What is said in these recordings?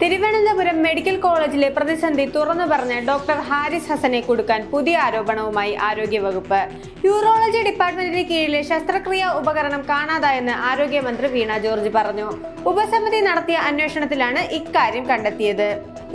Thiruvananthapuram medical കോളേജിലെ പ്രതിസന്ധി തുറന്നു പറഞ്ഞ് ഡോക്ടർ ഹാരിസ് ഹസനെ കൊടുക്കാൻ പുതിയ ആരോപണവുമായി ആരോഗ്യവകുപ്പ്. യൂറോളജി ഡിപ്പാർട്ട്മെന്റിന് കീഴിലെ ശസ്ത്രക്രിയാ ഉപകരണം കാണാതായെന്ന് ആരോഗ്യമന്ത്രി വീണ ജോർജ് പറഞ്ഞു. ഉപസമിതി നടത്തിയ അന്വേഷണത്തിലാണ് ഇക്കാര്യം കണ്ടെത്തിയത്.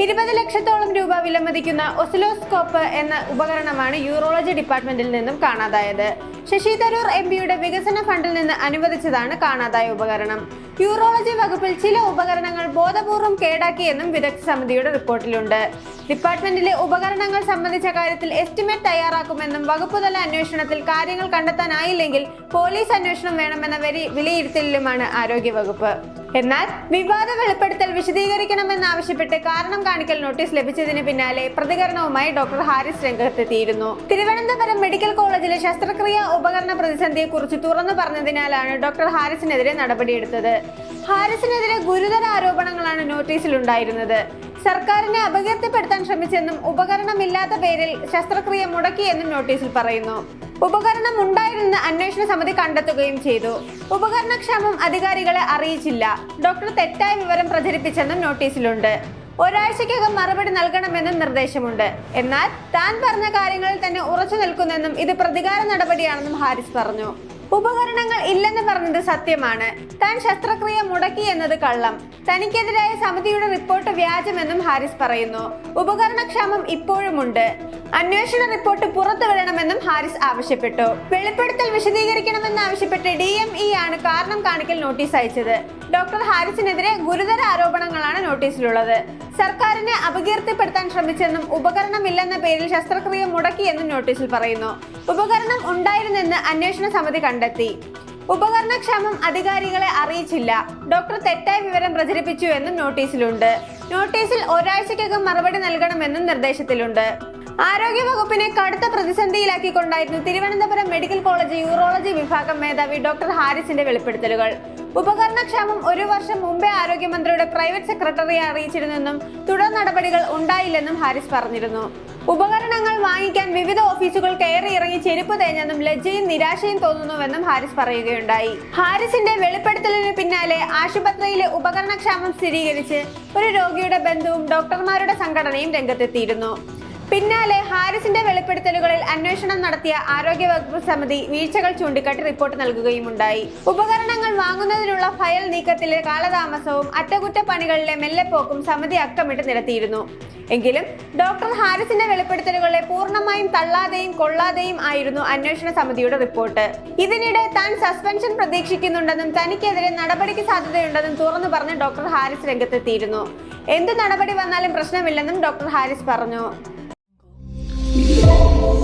ഇരുപത് ലക്ഷത്തോളം രൂപ വിലമതിക്കുന്ന ഒസിലോസ്കോപ്പ് എന്ന ഉപകരണമാണ് യൂറോളജി ഡിപ്പാർട്ട്മെന്റിൽ നിന്നും കാണാതായത്. ശശി തരൂർ എം പിയുടെ വികസന ഫണ്ടിൽ നിന്ന് അനുവദിച്ചതാണ് കാണാതായ ഉപകരണം. യൂറോളജി വകുപ്പിൽ ചില ഉപകരണങ്ങൾ ബോധപൂർവം കേടാക്കിയെന്നും വിദഗ്ധ സമിതിയുടെ റിപ്പോർട്ടിലുണ്ട്. ഡിപ്പാർട്ട്മെന്റിലെ ഉപകരണങ്ങൾ സംബന്ധിച്ച കാര്യത്തിൽ എസ്റ്റിമേറ്റ് തയ്യാറാക്കുമെന്നും വകുപ്പുതല അന്വേഷണത്തിൽ കാര്യങ്ങൾ കണ്ടെത്താനായില്ലെങ്കിൽ പോലീസ് അന്വേഷണം വേണമെന്ന വിലയിരുത്തലിലുമാണ് ആരോഗ്യവകുപ്പ്. എന്നാൽ വിവാദ വെളിപ്പെടുത്തൽ വിശദീകരിക്കണമെന്നാവശ്യപ്പെട്ട് കാരണം കാണിക്കൽ നോട്ടീസ് ലഭിച്ചതിന് പിന്നാലെ പ്രതികരണവുമായി ഡോക്ടർ ഹാരിസ് രംഗത്തെത്തിയിരുന്നു. തിരുവനന്തപുരം മെഡിക്കൽ കോളേജിലെ ശസ്ത്രക്രിയ ഉപകരണ പ്രതിസന്ധിയെ കുറിച്ച് തുറന്നു പറഞ്ഞതിനാലാണ് ഡോക്ടർ ഹാരിസിനെതിരെ നടപടിയെടുത്തത്. ഹാരിസിനെതിരെ ഗുരുതര ആരോപണങ്ങളാണ് നോട്ടീസിൽ ഉണ്ടായിരുന്നത് സർക്കാരിനെ അപകീർത്തിപ്പെടുത്താൻ ശ്രമിച്ചെന്നും ഉപകരണമില്ലാത്ത പേരിൽ ശസ്ത്രക്രിയ മുടക്കിയെന്നും നോട്ടീസിൽ പറയുന്നു. ഉപകരണം ഉണ്ടായിരുന്ന അന്വേഷണ സമിതി കണ്ടെത്തുകയും ചെയ്തു. ഉപകരണക്ഷാമം അധികാരികളെ അറിയിച്ചില്ല. ഡോക്ടർ തെറ്റായ വിവരം പ്രചരിപ്പിച്ചെന്നും നോട്ടീസിലുണ്ട്. ഒരാഴ്ചയ്ക്കകം മറുപടി നൽകണമെന്നും നിർദ്ദേശമുണ്ട്. എന്നാൽ താൻ പറഞ്ഞ കാര്യങ്ങളിൽ തന്നെ ഉറച്ചു നിൽക്കുന്നെന്നും ഇത് പ്രതികാര നടപടിയാണെന്നും ഹാരിസ് പറഞ്ഞു. ഉപകരണങ്ങൾ ഇല്ലെന്ന് പറഞ്ഞത് സത്യമാണ്. താൻ ശസ്ത്രക്രിയ മുടക്കി എന്നത് കള്ളം. തനിക്കെതിരായ സമിതിയുടെ റിപ്പോർട്ട് വ്യാജമെന്നും ഹാരിസ് പറയുന്നു. ഉപകരണക്ഷാമം ഇപ്പോഴുമുണ്ട്. അന്വേഷണ റിപ്പോർട്ട് പുറത്തുവിടണമെന്നും ഹാരിസ് ആവശ്യപ്പെട്ടു. വെളിപ്പെടുത്തൽ വിശദീകരിക്കണമെന്നാവശ്യപ്പെട്ട് ഡി എം ഇ ആണ് കാരണം കാണിക്കൽ നോട്ടീസ് അയച്ചത്. ഡോക്ടർ ഹാരിസിനെതിരെ ഗുരുതര ആരോപണങ്ങളാണ് നോട്ടീസിലുള്ളത്. സർക്കാരിനെ അപകീർത്തിപ്പെടുത്താൻ ശ്രമിച്ചെന്നും ഉപകരണമില്ലെന്ന പേരിൽ ശസ്ത്രക്രിയ മുടക്കിയെന്നും നോട്ടീസിൽ പറയുന്നു. ഉപകരണം ഉണ്ടായിരുന്നെന്ന് അന്വേഷണ സമിതി കണ്ടെത്തി. ഉപകരണക്ഷാമം അധികാരികളെ അറിയിച്ചില്ല. ഡോക്ടർ തെറ്റായ വിവരം പ്രചരിപ്പിച്ചു എന്നും നോട്ടീസിലുണ്ട്. നോട്ടീസിൽ ഒരാഴ്ചയ്ക്കകം മറുപടി നൽകണമെന്നും നിർദ്ദേശത്തിലുണ്ട്. ആരോഗ്യവകുപ്പിനെ കടുത്ത പ്രതിസന്ധിയിലാക്കിക്കൊണ്ടായിരുന്നു തിരുവനന്തപുരം മെഡിക്കൽ കോളേജ് യൂറോളജി വിഭാഗം മേധാവി ഡോക്ടർ ഹാരിസിന്റെ വെളിപ്പെടുത്തലുകൾ. ഉപകരണക്ഷാമം ഒരു വർഷം മുമ്പേ ആരോഗ്യമന്ത്രിയുടെ പ്രൈവറ്റ് സെക്രട്ടറിയെ അറിയിച്ചിരുന്നെന്നും തുടർ നടപടികൾ ഉണ്ടായില്ലെന്നും ഹാരിസ് പറഞ്ഞിരുന്നു. ഉപകരണങ്ങൾ വാങ്ങിക്കാൻ വിവിധ ഓഫീസുകൾ കയറി ഇറങ്ങി ചെരുപ്പ് തേഞ്ഞെന്നും ലജ്ജയും നിരാശയും തോന്നുന്നുവെന്നും ഹാരിസ് പറയുകയുണ്ടായി. ഹാരിസിന്റെ വെളിപ്പെടുത്തലിന് പിന്നാലെ ആശുപത്രിയിലെ ഉപകരണക്ഷാമം സ്ഥിരീകരിച്ച് ഒരു രോഗിയുടെ ബന്ധുവും ഡോക്ടർമാരുടെ സംഘടനയും രംഗത്തെത്തിയിരുന്നു. പിന്നാലെ ഹാരിസിന്റെ വെളിപ്പെടുത്തലുകളിൽ അന്വേഷണം നടത്തിയ ആരോഗ്യ വകുപ്പ് സമിതി വീഴ്ചകൾ ചൂണ്ടിക്കാട്ടി റിപ്പോർട്ട് നൽകുകയുമുണ്ടായി. ഉപകരണങ്ങൾ വാങ്ങുന്നതിനുള്ള ഫയൽ നീക്കത്തിലെ കാലതാമസവും അറ്റകുറ്റപ്പണികളിലെ മെല്ലെപ്പോക്കും സമിതി അക്കമിട്ട് നിരത്തിയിരുന്നു. എങ്കിലും ഡോക്ടർ ഹാരിസിന്റെ വെളിപ്പെടുത്തലുകളെ പൂർണമായും തള്ളാതെയും കൊള്ളാതെയും ആയിരുന്നു അന്വേഷണ സമിതിയുടെ റിപ്പോർട്ട്. ഇതിനിടെ താൻ സസ്പെൻഷൻ പ്രതീക്ഷിക്കുന്നുണ്ടെന്നും തനിക്കെതിരെ നടപടിക്ക് സാധ്യതയുണ്ടെന്നും തുറന്നു പറഞ്ഞ് ഡോക്ടർ ഹാരിസ് രംഗത്തെത്തിയിരുന്നു. എന്ത് നടപടി വന്നാലും പ്രശ്നമില്ലെന്നും ഡോക്ടർ ഹാരിസ് പറഞ്ഞു. Thank.